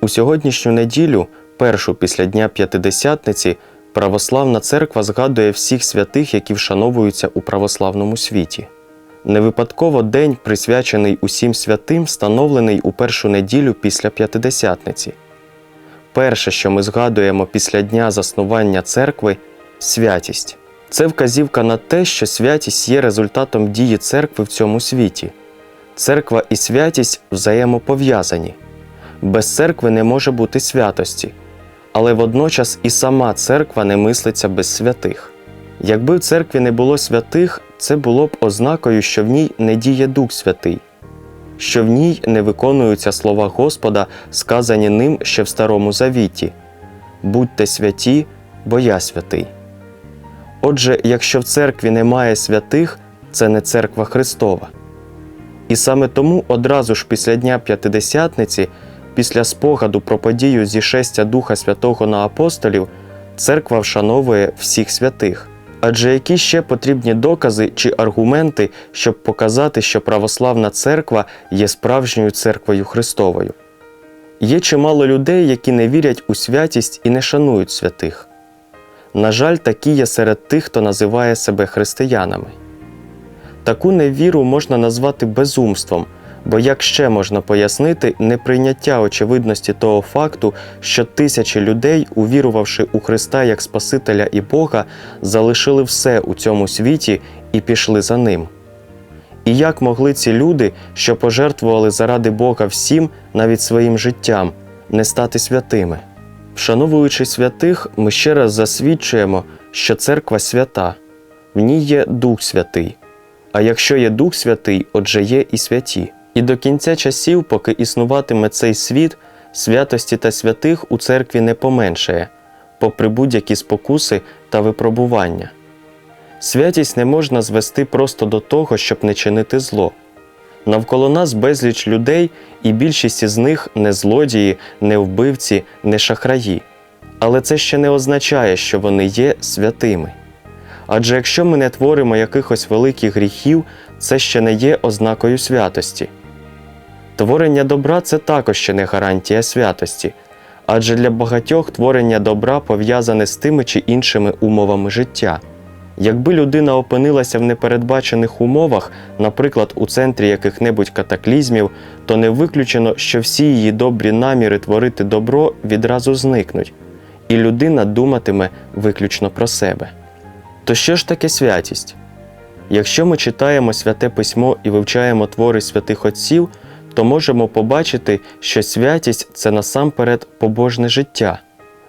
У сьогоднішню неділю, першу після Дня П'ятидесятниці, Православна церква згадує всіх святих, які вшановуються у православному світі. Не випадково день, присвячений усім святим, встановлений у першу неділю після П'ятидесятниці. Перше, що ми згадуємо після дня заснування церкви святість. Це вказівка на те, що святість є результатом дії церкви в цьому світі. Церква і святість взаємопов'язані. Без церкви не може бути святості, але водночас і сама церква не мислиться без святих. Якби в церкві не було святих, це було б ознакою, що в ній не діє Дух Святий, що в ній не виконуються слова Господа, сказані ним ще в Старому Завіті Будьте святі, бо я святий. Отже, якщо в церкві немає святих, це не церква Христова. І саме тому одразу ж після Дня П'ятидесятниці, після спогаду про подію зішестя Духа Святого на апостолів, церква вшановує всіх святих. Адже які ще потрібні докази чи аргументи, щоб показати, що православна церква є справжньою церквою Христовою? Є чимало людей, які не вірять у святість і не шанують святих. На жаль, такі є серед тих, хто називає себе християнами. Таку невіру можна назвати безумством, бо як ще можна пояснити неприйняття очевидності того факту, що тисячі людей, увірувавши у Христа як Спасителя і Бога, залишили все у цьому світі і пішли за ним. І як могли ці люди, що пожертвували заради Бога всім, навіть своїм життям, не стати святими? Вшановуючи святих, ми ще раз засвідчуємо, що церква свята, в ній є Дух Святий. А якщо є Дух Святий, отже є і святі. І до кінця часів, поки існуватиме цей світ, святості та святих у церкві не поменшає, попри будь-які спокуси та випробування. Святість не можна звести просто до того, щоб не чинити зло. Навколо нас безліч людей, і більшість із них не злодії, не вбивці, не шахраї. Але це ще не означає, що вони є святими. Адже якщо ми не творимо якихось великих гріхів, це ще не є ознакою святості. Творення добра це також ще не гарантія святості, адже для багатьох творення добра пов'язане з тими чи іншими умовами життя. Якби людина опинилася в непередбачених умовах, наприклад, у центрі яких-небудь катаклізмів, то не виключено, що всі її добрі наміри творити добро відразу зникнуть, і людина думатиме виключно про себе. То що ж таке святість? Якщо ми читаємо святе письмо і вивчаємо твори святих отців, то можемо побачити, що святість це насамперед побожне життя,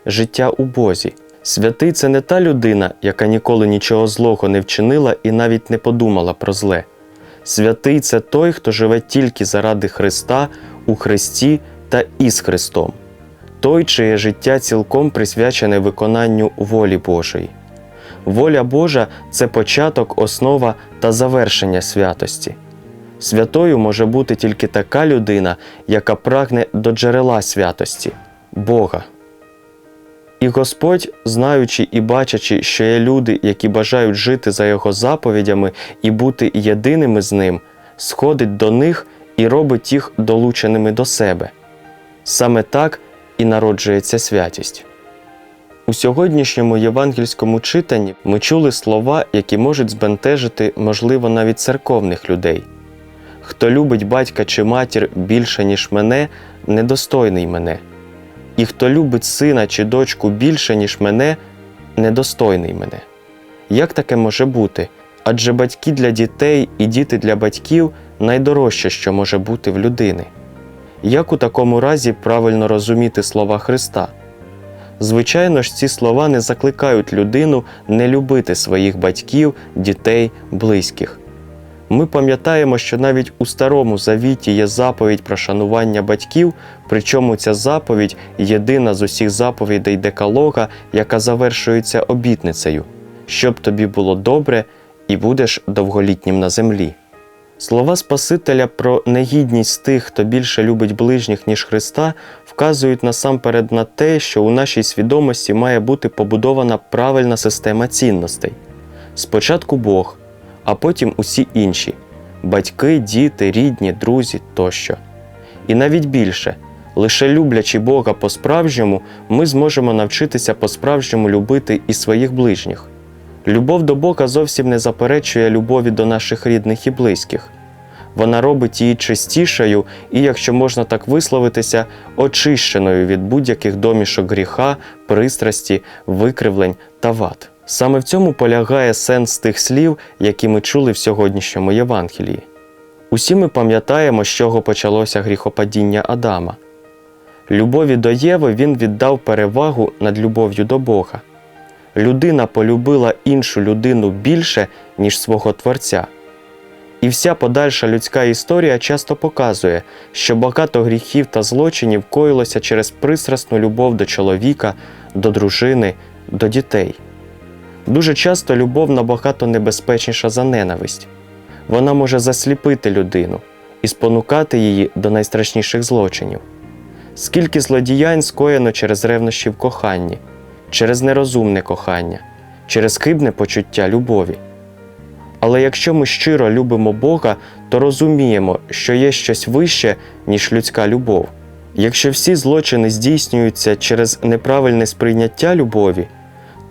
життя у Бозі. Святий це не та людина, яка ніколи нічого злого не вчинила і навіть не подумала про зле. Святий це той, хто живе тільки заради Христа, у Христі та із Христом, той, чиє життя цілком присвячене виконанню волі Божої. Воля Божа це початок, основа та завершення святості. Святою може бути тільки така людина, яка прагне до джерела святості Бога. І Господь, знаючи і бачачи, що є люди, які бажають жити за Його заповідями і бути єдиними з ним, сходить до них і робить їх долученими до себе. Саме так і народжується святість. У сьогоднішньому євангельському читанні ми чули слова, які можуть збентежити, можливо, навіть церковних людей. Хто любить батька чи матір більше, ніж мене, недостойний мене. І хто любить сина чи дочку більше, ніж мене, недостойний мене. Як таке може бути? Адже батьки для дітей і діти для батьків найдорожче, що може бути в людини. Як у такому разі правильно розуміти слова Христа? Звичайно ж, ці слова не закликають людину не любити своїх батьків, дітей, близьких. Ми пам'ятаємо, що навіть у Старому Завіті є заповідь про шанування батьків, причому ця заповідь єдина з усіх заповідей Декалога, яка завершується обітницею, щоб тобі було добре і будеш довголітнім на землі. Слова Спасителя про негідність тих, хто більше любить ближніх, ніж Христа, вказують насамперед на те, що у нашій свідомості має бути побудована правильна система цінностей. Спочатку Бог, а потім усі інші батьки, діти, рідні, друзі тощо. І навіть більше Лише люблячи Бога по-справжньому, ми зможемо навчитися по-справжньому любити і своїх ближніх. Любов до Бога зовсім не заперечує любові до наших рідних і близьких. Вона робить її чистішою і, якщо можна так висловитися, очищеною від будь-яких домішок гріха, пристрасті, викривлень та вад. Саме в цьому полягає сенс тих слів, які ми чули в сьогоднішньому Євангелії. Усі ми пам'ятаємо, з чого почалося гріхопадіння Адама. Любові до Єви він віддав перевагу над любов'ю до Бога. Людина полюбила іншу людину більше, ніж свого Творця. І вся подальша людська історія часто показує, що багато гріхів та злочинів коїлося через пристрасну любов до чоловіка, до дружини, до дітей. Дуже часто любов набагато небезпечніша за ненависть. Вона може засліпити людину і спонукати її до найстрашніших злочинів. Скільки злодіянь скоєно через ревнощі в коханні, через нерозумне кохання, через хибне почуття любові. Але якщо ми щиро любимо Бога, то розуміємо, що є щось вище, ніж людська любов. Якщо всі злочини здійснюються через неправильне сприйняття любові,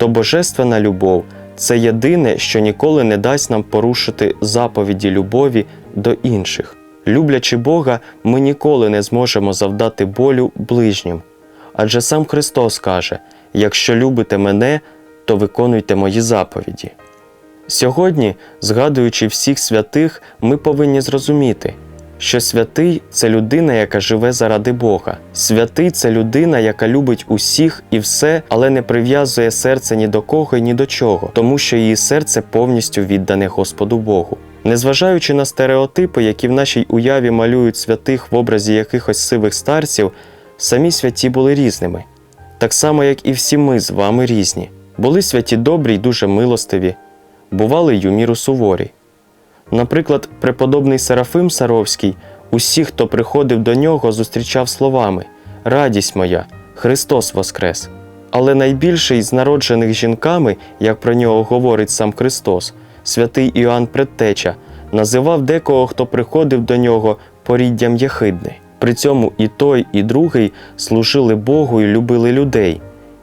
то божественна любов це єдине, що ніколи не дасть нам порушити заповіді любові до інших. Люблячи Бога, ми ніколи не зможемо завдати болю ближнім. Адже сам Христос каже: якщо любите мене, то виконуйте мої заповіді. Сьогодні, згадуючи всіх святих, ми повинні зрозуміти, що святий це людина, яка живе заради Бога. Святий це людина, яка любить усіх і все, але не прив'язує серце ні до кого і ні до чого, тому що її серце повністю віддане Господу Богу. Незважаючи на стереотипи, які в нашій уяві малюють святих в образі якихось сивих старців, самі святі були різними, так само, як і всі ми з вами різні. Були святі добрі й дуже милостиві, бували й у міру суворі. Наприклад, преподобний Серафим Саровський, усіх, хто приходив до нього, зустрічав словами Радість моя, Христос Воскрес. Але найбільший з народжених жінками, як про нього говорить сам Христос, святий Іоанн Предтеча, називав декого, хто приходив до нього поріддям єхидне. При цьому і той, і другий служили Богу і любили людей,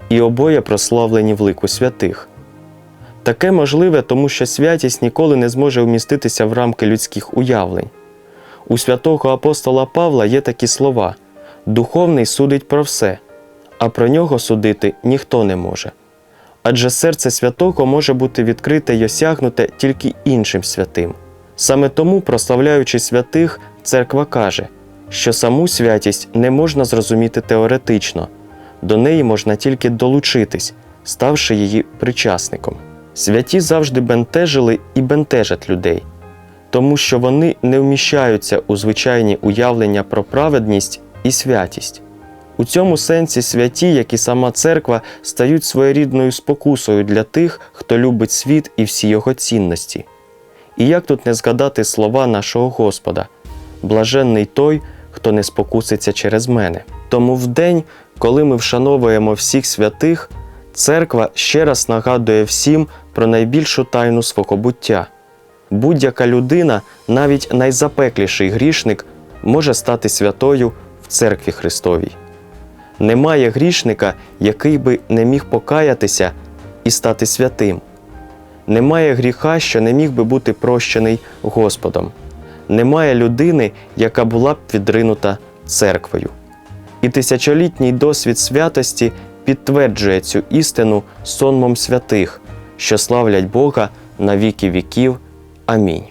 і обоє прославлені в лику святих. Таке можливе, тому що святість ніколи не зможе вміститися в рамки людських уявлень. У святого апостола Павла є такі слова: Духовний судить про все, а про нього судити ніхто не може. Адже серце святого може бути відкрите й осягнуте тільки іншим святим. Саме тому, прославляючи святих, церква каже, що саму святість не можна зрозуміти теоретично, до неї можна тільки долучитись, ставши її причасником. Святі завжди бентежили і бентежать людей, тому що вони не вміщаються у звичайні уявлення про праведність і святість. У цьому сенсі святі, як і сама церква, стають своєрідною спокусою для тих, хто любить світ і всі його цінності. І як тут не згадати слова нашого Господа блаженний той, хто не спокуситься через мене. Тому в день, коли ми вшановуємо всіх святих, церква ще раз нагадує всім про найбільшу тайну свого буття. Будь-яка людина, навіть найзапекліший грішник, може стати святою в церкві Христовій. Немає грішника, який би не міг покаятися і стати святим. Немає гріха, що не міг би бути прощений Господом. Немає людини, яка була б відринута церквою. І тисячолітній досвід святості підтверджує цю істину сонмом святих, що славлять Бога на віки віків. Амінь.